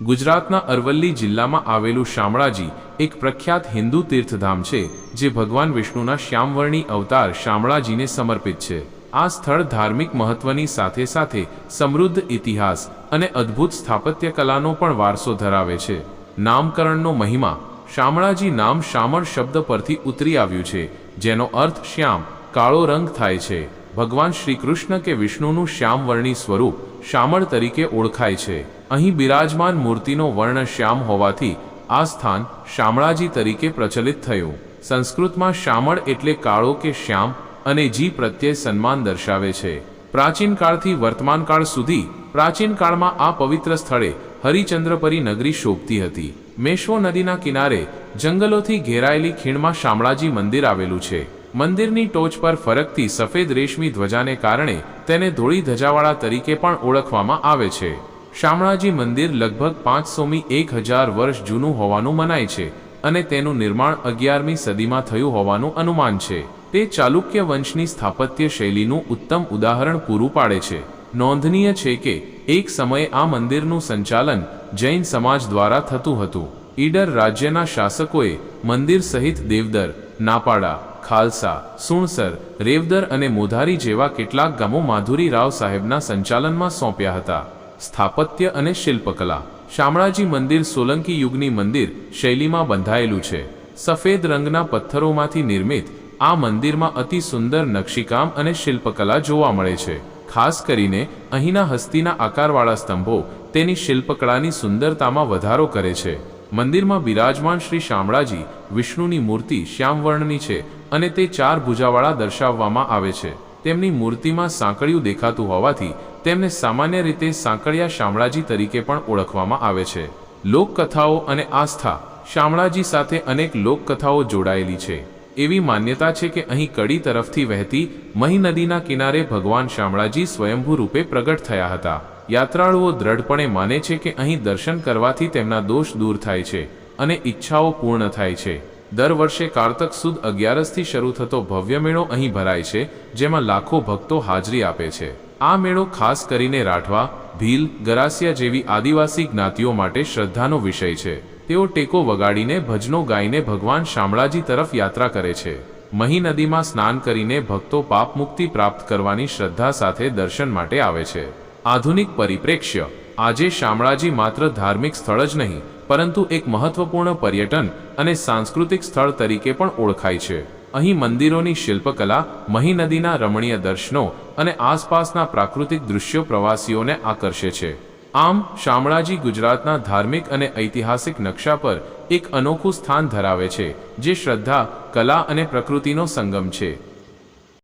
ગુજરાતના અરવલ્લી જિલ્લામાં આવેલું શામળાજી એક પ્રખ્યાત હિન્દુ તીર્થધામ છે, જે ભગવાન વિષ્ણુના શ્યામવર્ણી અવતાર શામળાજીને સમર્પિત છે. આ સ્થળ ધાર્મિક મહત્વની સાથે સાથે સમૃદ્ધ ઇતિહાસ અને અદ્ભુત સ્થાપત્ય કલાનો પણ વારસો ધરાવે છે. નામકરણનો મહિમા શામળાજી નામ શામળ શબ્દ પરથી ઉતરી આવ્યું છે, જેનો અર્થ શ્યામ, કાળો રંગ થાય છે. ભગવાન શ્રી કૃષ્ણ કે વિષ્ણુનું શ્યામવર્ણી સ્વરૂપ શામળ તરીકે ઓળખાય છે. અહીં બિરાજમાન મૂર્તિનો વર્ણ શ્યામ હોવાથી આ સ્થાન શામળાજી તરીકે પ્રચલિત થયું. સંસ્કૃતમાં શામળ એટલે કાળો કે શ્યામ અને જી પ્રત્યે સન્માન દર્શાવે છે. પ્રાચીન કાળથી વર્તમાન કાળ સુધી પ્રાચીન કાળમાં આ પવિત્ર સ્થળે હરિચંદ્રપરી નગરી શોભતી હતી. મેશ્વો નદીના કિનારે જંગલોથી ઘેરાયેલી ખીણમાં શામળાજી મંદિર આવેલું છે. મંદિરની ટોચ પર ફરકતી સફેદ રેશમી ધ્વજાને કારણે તેને ધોળી ધજાવાળા તરીકે પણ ઓળખવામાં આવે છે. શામળાજી મંદિર લગભગ પાંચસોમી એક હજાર વર્ષ જૂનું હોવાનું મનાય છે અને તેનું નિર્માણ અગિયારમી સદીમાં થયું હોવાનું અનુમાન છે. તે ચાલુક્ય વંશની સ્થાપત્ય શૈલીનું ઉત્તમ ઉદાહરણ પૂરું પાડે છે. નોંધનીય છે કે એક સમયે આ મંદિરનું સંચાલન જૈન સમાજ દ્વારા થતું હતું. ઈડર રાજ્યના શાસકોએ મંદિર સહિત દેવદર નાપાડા, ખાલસા, સુણસર, રેવદર અને મોધારી જેવા કેટલાક ગામો માધુરી રાવ સાહેબના સંચાલનમાં સોંપ્યા હતા. સ્થાપત્ય અને શિલ્પકલા. શામળાજી મંદિર સોલંકી યુગની મંદિર શૈલીમાં બંધાયેલું છે. સફેદ રંગના પથ્થરોમાંથી નિર્મિત આ મંદિરમાં અતિ સુંદર નકશીકામ અને શિલ્પકલા જોવા મળે છે. ખાસ કરીને અહીંના હસ્તીના આકારવાળા સ્તંભો તેની શિલ્પકળાની સુંદરતામાં વધારો કરે છે. મંદિરમાં બિરાજમાન શ્રી શામળાજી વિષ્ણુની મૂર્તિ શ્યામવર્ણની છે અને તે ચાર ભુજાવાળા દર્શાવવામાં આવે છે. તેમની મૂર્તિમાં સાંકળિયું દેખાતું હોવાથી તેમને સામાન્ય રીતે સાંકળિયા શામળાજી તરીકે પણ ઓળખવામાં આવે છે. લોકકથાઓ અને આસ્થા શામળાજી સાથે અનેક લોકકથાઓ જોડાયેલી છે. એવી માન્યતા છે કે અહીં કડી તરફથી વહેતી મહી નદીના કિનારે ભગવાન શામળાજી સ્વયંભૂ રૂપે પ્રગટ થયા હતા. યાત્રાળુઓ દ્રઢપણે માને છે કે અહીં દર્શન કરવાથી તેમના દોષ દૂર થાય છે અને ઈચ્છાઓ પૂર્ણ થાય છે. દર વર્ષે કારતક સુદ અગિયારસથી શરૂ થતો ભવ્ય મેળો અહીં ભરાય છે, જેમાં લાખો ભક્તો હાજરી આપે છે. આ મેળો ખાસ કરીને રાઠવા, ભીલ, ગરાસિયા જેવી આદિવાસી જ્ઞાતિઓ માટે શ્રદ્ધાનો વિષય છે. તેઓ ટેકો વગાડીને ભજનો ગાઈને ભગવાન શામળાજી તરફ યાત્રા કરે છે. મહી નદીમાં સ્નાન કરીને ભક્તો પાપ મુક્તિ પ્રાપ્ત કરવાની શ્રદ્ધા સાથે દર્શન માટે આવે છે. આધુનિક પરિપ્રેક્ષ્ય. આજે શામળાજી માત્ર ધાર્મિક સ્થળ જ નહીં, પરંતુ એક મહત્વપૂર્ણ પર્યટન અને સાંસ્કૃતિક સ્થળ તરીકે પણ ઓળખાય છે. અહીં મંદિરોની શિલ્પકલા મહી નદીના રમણીય દર્શનો અને આસપાસના પ્રાકૃતિક દૃશ્યો પ્રવાસીઓને આકર્ષે છે. આમ, શામળાજી ગુજરાતના ધાર્મિક અને ઐતિહાસિક નકશા પર એક અનોખું સ્થાન ધરાવે છે, જે શ્રદ્ધા, કલા અને પ્રકૃતિનો સંગમ છે.